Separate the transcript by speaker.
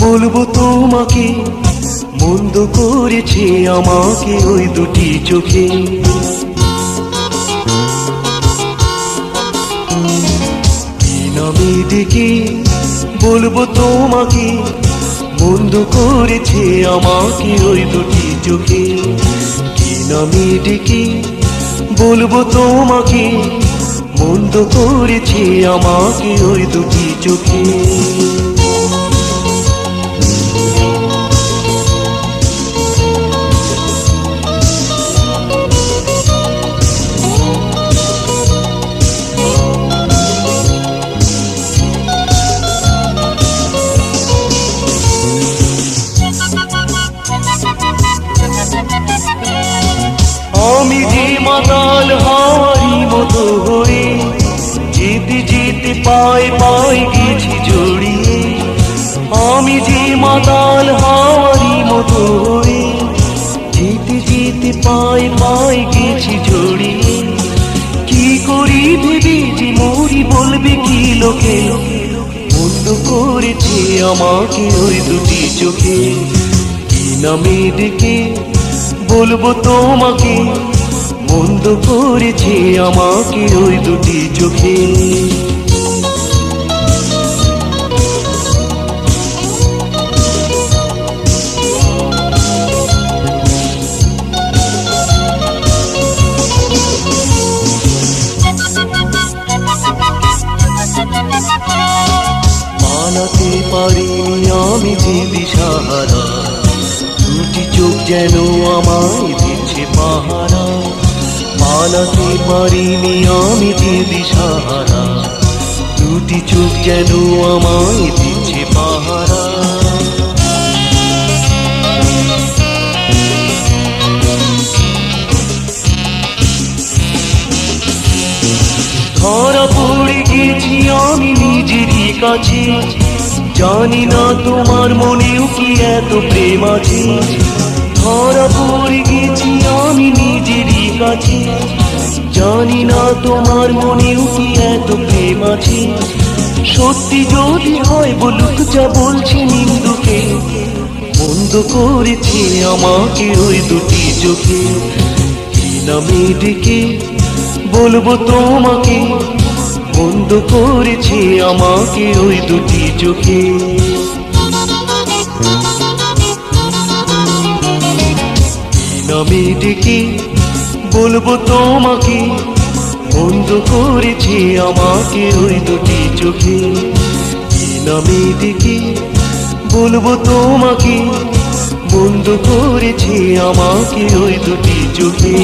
Speaker 1: বলব তোমাকে? মন্দ করেছে আমাকে ওই দুটি চোখে। কি ডেকে বলব তোমাকে? মন্দ করেছে আমাকে ওই দুটি চোখে। কি নামে ডেকে বলব তোমাকে? মন্দ করেছে আমাকে ওই দুটি চোখে। আমি যে মাতাল হাওয়ারি মতো হয়ে যেতে যেতে পায় পায়ে গেছি জড়িয়ে আমি যে মাতাল হাওয়ারি মতো হয়ে জিতে যেতে পায়ে পায়ে গেছি জড়িয়ে কি করি ভেবে যে মরি বলবে কি লোকে? বন্ধ করেছে আমাকে ওই দুটি চোখে। কি নামে ডেকে বলব তোমাকে বন্ধ করেছে আমাকে ওই দুটি চোখে মানাতে পারিনি আমি যে দিশাহারা। দুটি চোখ যেন আমায় দিচ্ছে পাহারা। মানাতে পারিনি আমি যে দিশাহারা দুটি চোখ যেন আমায় দিচ্ছে পাহারা। ধরা পড়ে গেছি আমি নিজেরই কাছে। জানি না তোমার মনেও কি এত প্রেম আছে? ধরা পড়ে গেছি আমি নিজেরই কাছে। জানি না তোমার মনেও কি এত প্রেম আছে? সত্যি যদি হয় বলুক যা বলছে নিন্দুকে। বন্ধ করেছে আমাকে ওই দুটি চোখে। কি নামে ডেকে বলব তোমাকে? বন্ধ করেছে আমাকে ওই দুটি চোখে। নামে ডেকে বলব তোমাকে, বন্ধ করেছে আমাকে ওই দুটি চোখে। নামে ডেকে বলব তোমাকে, বন্ধ করেছে আমাকে ওই দুটি চোখে।